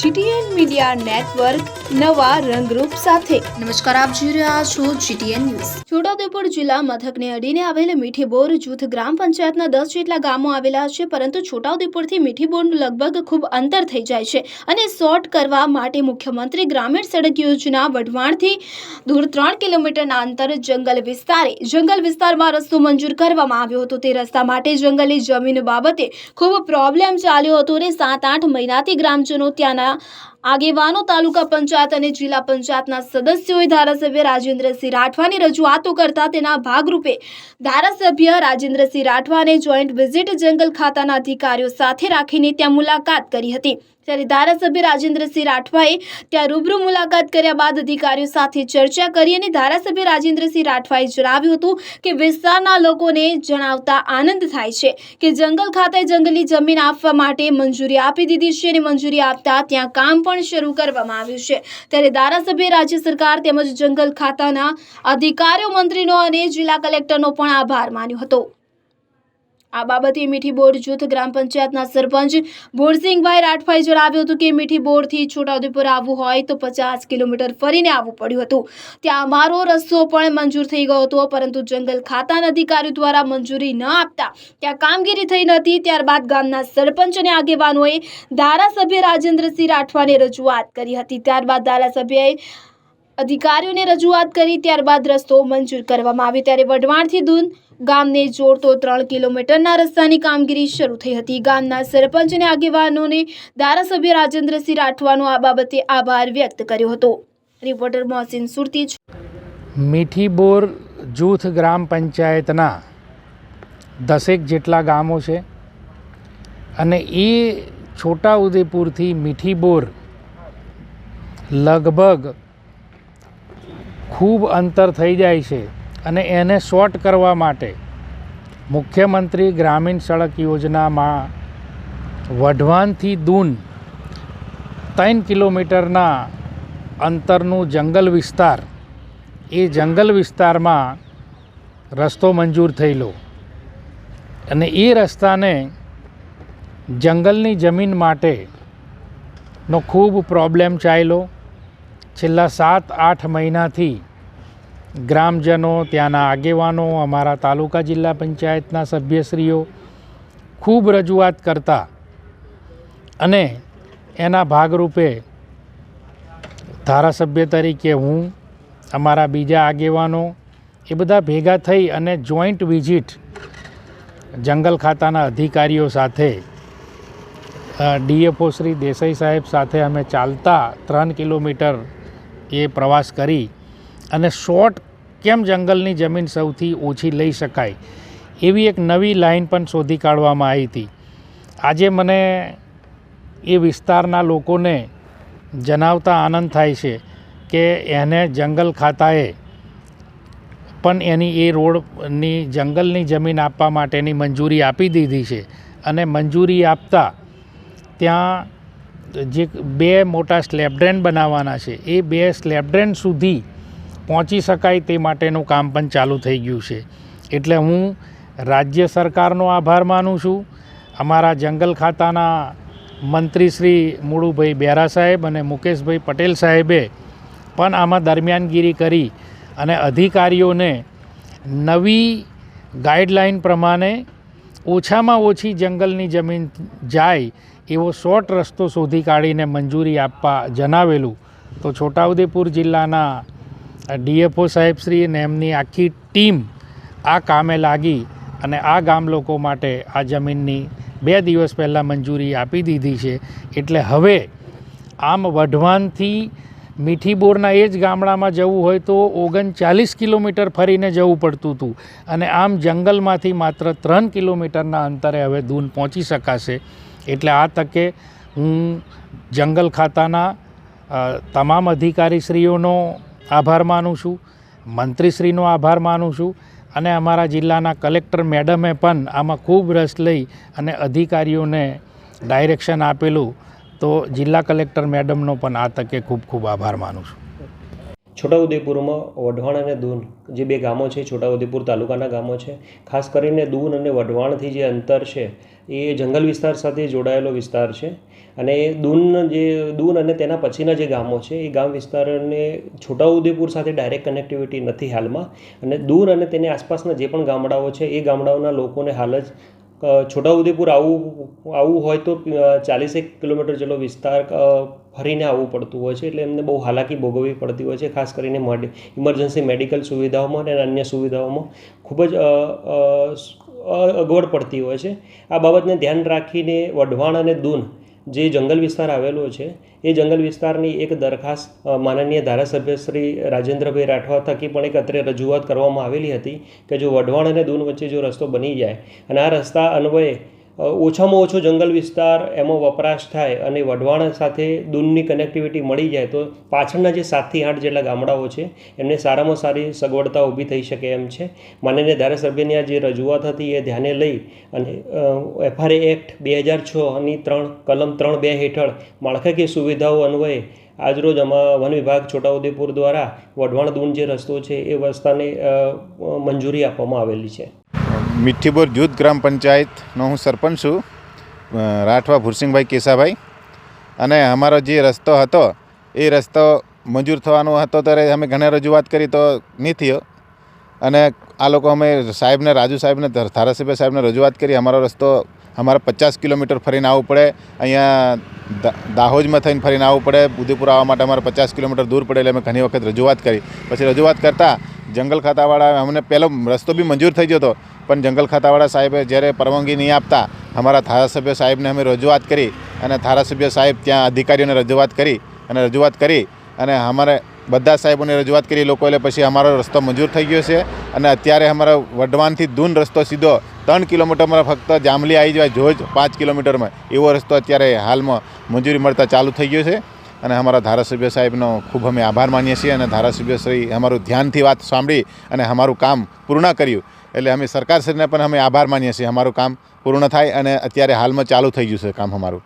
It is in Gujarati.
જીટીએન મીડિયા નેટવર્ક નવા રંગરૂપ સાથે. નમસ્કાર આપ જોઈ રહ્યા છો જીટીએન ન્યૂઝ. છોટાઉદેપુર જિલ્લા મથકને અડીને આવેલ મીઠી બોર જૂથ ગ્રામ પંચાયતના દસ જેટલા ગામો આવેલા છે પરંતુ છોટાઉદેપુરથી મીઠી બોરનું લગભગ ખૂબ અંતર થઈ જાય છે અને સોર્ટ કરવા માટે મુખ્યમંત્રી ગ્રામીણ સડક યોજના વઢવાણથી દૂર ત્રણ કિલોમીટરના અંતર જંગલ વિસ્તારે જંગલ વિસ્તારમાં રસ્તો મંજૂર કરવામાં આવ્યો હતો. તે રસ્તા માટે જંગલી જમીન બાબતે ખૂબ પ્રોબ્લેમ ચાલ્યો હતો અને સાત આઠ મહિનાથી ગ્રામજનો ત્યાંના కూడా આગેવાનો, તાલુકા પંચાયત અને જિલ્લા પંચાયતના સદસ્યોએ ધારાસભ્ય રાજેન્દ્રસિંહ રાઠવાની રજૂઆતો કરતા તેના ભાગરૂપે ધારાસભ્ય રાજેન્દ્રસિંહ રાઠવાને જોઈન્ટ વિઝિટ જંગલ ખાતાના અધિકારીઓ સાથે રાખીને ત્યાં મુલાકાત કરી હતી. ત્યારે ધારાસભ્ય રાજેન્દ્રસિંહ રાઠવાએ ત્યાં રૂબરૂ મુલાકાત કર્યા બાદ અધિકારીઓ સાથે ચર્ચા કરી અને ધારાસભ્ય રાજેન્દ્રસિંહ રાઠવાએ જણાવ્યું હતું કે વિસ્તારના લોકોને જણાવતા આનંદ થાય છે કે જંગલ ખાતાએ જંગલી જમીન આપવા માટે મંજૂરી આપી દીધી છે અને મંજૂરી આપતા ત્યાં કામ પણ શરૂ કરવામાં આવ્યું છે. ત્યારે ધારાસભ્ય, રાજ્ય સરકાર તેમજ જંગલ ખાતાના અધિકારીઓ, મંત્રીનો અને જિલ્લા કલેક્ટરનો પણ આભાર માન્યો હતો. આ બાબતે મીઠી બોર જૂથ ગ્રામ પંચાયતના સરપંચ ભોરસિંહભાઈ રાઠવાએ જણાવ્યું હતું કે મીઠી બોરથી છોટાઉદેપુર આવવું હોય તો પચાસ કિલોમીટર ફરીને આવવું પડ્યું હતું. ત્યાં અમારો રસ્તો પણ મંજૂર થઈ ગયો હતો, પરંતુ જંગલ ખાતાના અધિકારીઓ દ્વારા મંજૂરી ન આપતા ત્યાં કામગીરી થઈ નથી ત્યારબાદ ગામના સરપંચ અને આગેવાનોએ ધારાસભ્ય રાજેન્દ્રસિંહ રાઠવાને રજૂઆત કરી હતી. ત્યારબાદ ધારાસભ્યએ અધિકારીઓને રજૂઆત કરી, ત્યારબાદ રસ્તો મંજૂર કરવામાં આવ્યો. ત્યારે વઢવાણથી દૂન ગામને જોડતો ત્રણ કિલોમીટરના રસ્તાની કામગીરી શરૂ થઈ હતી. ગામના સરપંચ અને આગેવાનોને ધારાસભ્ય રાજેન્દ્રસિંહ રાઠવાનો આ બાબતે આભાર વ્યક્ત કર્યો હતો. રિપોર્ટર મોહસિન સુરતી મીઠીબોર જૂથ ગ્રામ પંચાયતના દસેક જેટલા ગામો છે અને એ છોટાઉદેપુરથી મીઠીબોર લગભગ ખૂબ અંતર થઈ જાય છે અને એને શોર્ટ કરવા માટે મુખ્યમંત્રી ગ્રામીણ સડક યોજનામાં વઢવાણથી દૂન ત્રણ કિલોમીટરના અંતરનું જંગલ વિસ્તાર, એ જંગલ વિસ્તારમાં રસ્તો મંજૂર થયેલો. અને એ રસ્તાને જંગલની જમીન માટે નો ખૂબ પ્રોબ્લેમ ચાલ્યો. છેલ્લા સાત, આઠ મહિનાથી ગ્રામજનો, ત્યાંના આગેવાનો, અમારા તાલુકા જિલ્લા પંચાયતના સભ્યશ્રીઓ ખૂબ રજૂઆત કરતા અને એના ભાગરૂપે ધારાસભ્ય તરીકે હું, અમારા બીજા આગેવાનો એ બધા ભેગા થઈ અને જોઈન્ટ વિઝિટ જંગલ ખાતાના અધિકારીઓ સાથે ડીએફઓ શ્રી દેસાઈ સાહેબ સાથે અમે ચાલતા ત્રણ કિલોમીટર એ પ્રવાસ કરી અને શોર્ટ કેમ જંગલની જમીન સૌથી ઓછી લઈ શકાય, એવી એક નવી લાઈન પણ શોધી કાઢવામાં આવી હતી. આજે મને એ વિસ્તારના લોકોને જણાવતા આનંદ થાય છે કે એને જંગલ ખાતાએ પણ એની એ રોડની જંગલની જમીન આપવા માટેની મંજૂરી આપી દીધી છે અને મંજૂરી આપતા ત્યાં જે બે મોટા સ્લેબડ્રેન બનાવવાના છે, એ બે સ્લેબડ્રેન સુધી પહોંચી શકાય તે માટેનું કામ પણ ચાલુ થઈ ગયું છે. એટલે હું રાજ્ય સરકારનો આભાર માનું છું. અમારા જંગલ ખાતાના મંત્રી શ્રી મુળુભાઈ બેરા સાહેબ અને મુકેશભાઈ પટેલ સાહેબે પણ આમાં દરમિયાનગીરી કરી અને અધિકારીઓને નવી ગાઈડલાઈન પ્રમાણે ઓછામાં ઓછી જંગલની જમીન જાય એવો શોર્ટ રસ્તો શોધી કાઢીને મંજૂરી આપવા જણાવેલું તો છોટાઉદેપુર જિલ્લાના ડીએફઓ સાહેબશ્રી અને એમની આખી ટીમ આ કામે લાગી અને આ ગામ લોકો માટે આ જમીનની બે દિવસ પહેલાં મંજૂરી આપી દીધી છે. એટલે હવે આમ વઢવાણથી મીઠી બોરના એ જ ગામડામાં જવું હોય તો ઓગણચાલીસ કિલોમીટર ફરીને જવું પડતું હતું. અને આમ જંગલમાંથી માત્ર ત્રણ કિલોમીટરના અંતરે હવે ધૂન પહોંચી શકાશે. એટલે આ તકે હું જંગલ ખાતાના તમામ અધિકારીશ્રીઓનો આભાર માનું છું. મંત્રીશ્રીનો આભાર માનું છું. અને અમારા જિલ્લાના કલેક્ટર મેડમે પણ આમાં ખૂબ રસ લઈ અને અધિકારીઓને ડાયરેક્શન આપેલું. તો જિલ્લા કલેક્ટર મેડમનો પણ આ તકે ખૂબ ખૂબ આભાર માનું છું. છોટાઉદેપુરમાં વઢવાણ અને દૂન જે બે ગામો છે, છોટાઉદેપુર તાલુકાના ગામો છે, ખાસ કરીને દૂન અને વઢવાણથી જે અંતર છે, એ જંગલ વિસ્તાર સાથે જોડાયેલો વિસ્તાર છે. અને દૂન જે, દૂન અને તેના પછીના જે ગામો છે, એ ગામ વિસ્તારને છોટાઉદેપુર સાથે ડાયરેક્ટ કનેક્ટિવિટી નથી હાલમાં. અને દૂર અને તેની આસપાસના જે પણ ગામડાઓ છે, એ ગામડાઓના લોકોને હાલ જ છોટાઉદેપુર આવવું આવવું હોય તો ચાલીસેક કિલોમીટર જેટલો વિસ્તાર ફરીને આવવું પડતું હોય છે. એટલે એમને બહુ હાલાકી ભોગવવી પડતી હોય છે, ખાસ કરીને ઇમરજન્સી મેડિકલ સુવિધાઓમાં અને અન્ય સુવિધાઓમાં ખૂબ જ અગવડ પડતી હોય છે. આ બાબતને ધ્યાન રાખીને વઢવાણ અને દૂન જે જંગલ વિસ્તાર આવેલો છે, એ જંગલ વિસ્તારની એક દરખાસ્ત માનનીય ધારાસભ્ય શ્રી રાજેન્દ્રભાઈ રાઠવા થકી પણ એક અત્રે રજૂઆત કરવામાં આવેલી હતી કે જો વઢવાણ અને દૂન વચ્ચે જો રસ્તો બની જાય અને આ રસ્તા અન્વયે ઓછામાં ઓછો જંગલ વિસ્તાર એમાં વપરાશ થાય અને વઢવાણ સાથે દૂનની કનેક્ટિવિટી મળી જાય તો પાછળના જે સાતથી આઠ જેટલા ગામડાઓ છે, એમને સારામાં સારી સગવડતા ઊભી થઈ શકે એમ છે. માનનીય ધારાસભ્યની આ જે રજૂઆત હતી એ ધ્યાને લઈ અને એફઆરએ એક્ટ બે હજાર છની ત્રણ, કલમ ત્રણ બે હેઠળ માળખાકીય સુવિધાઓ અન્વયે આજરોજ આમાં વન વિભાગ છોટાઉદેપુર દ્વારા વઢવાણ દૂન જે રસ્તો છે એ રસ્તાને મંજૂરી આપવામાં આવેલી છે. મીઠીબોર જૂથ ગ્રામ પંચાયતનો હું સરપંચ છું રાઠવા ભુરસિંગભાઈ કેસાભાઈ. અને અમારો જે રસ્તો હતો, એ રસ્તો મંજૂર થવાનો હતો ત્યારે અમે ઘણા રજૂઆત કરી તો નહીં થયો. અને આ લોકો અમે સાહેબને, રાજુ સાહેબને ધારાસભ્ય સાહેબને રજૂઆત કરી, અમારો રસ્તો અમારે પચાસ કિલોમીટર ફરીને આવવું પડે. અહીંયા દાહોજમાં થઈને ફરીને આવવું પડે. ઉદયપુર આવવા માટે અમારે પચાસ કિલોમીટર દૂર પડે એટલે અમે ઘણી વખત રજૂઆત કરી. પછી રજૂઆત કરતાં જંગલ ખાતાવાળા અમને પહેલો રસ્તો બી મંજૂર થઈ ગયો હતો. પણ જંગલ ખાતાવાળા સાહેબે જ્યારે પરવાનગી નહીં આપતા, અમારા ધારાસભ્ય સાહેબને અમે રજૂઆત કરી અને ધારાસભ્ય સાહેબ ત્યાં અધિકારીઓને રજૂઆત કરી અને રજૂઆત કરી અને અમારે બધા સાહેબોને રજૂઆત કરી લોકો એટલે પછી અમારો રસ્તો મંજૂર થઈ ગયો છે અને અત્યારે અમારો વઢવાનથી દૂન રસ્તો સીધો ત્રણ કિલોમીટરમાં ફક્ત જાંબલી આવી જાય, જોજ પાંચ કિલોમીટરમાં. એવો રસ્તો અત્યારે હાલમાં મંજૂરી મળતા ચાલુ થઈ ગયો છે અને અમારા ધારાસભ્ય સાહેબનો ખૂબ અમે આભાર માનીએ છીએ અને ધારાસભ્ય શ્રી અમારું ધ્યાનથી વાત સાંભળી અને અમારું કામ પૂર્ણ કર્યું. એટલે અમે સરકારશ્રીને પણ અમે આભાર માનીએ છીએ. અમારું કામ પૂર્ણ થાય અને અત્યારે હાલમાં ચાલુ થઈ ગયું છે કામ અમારું.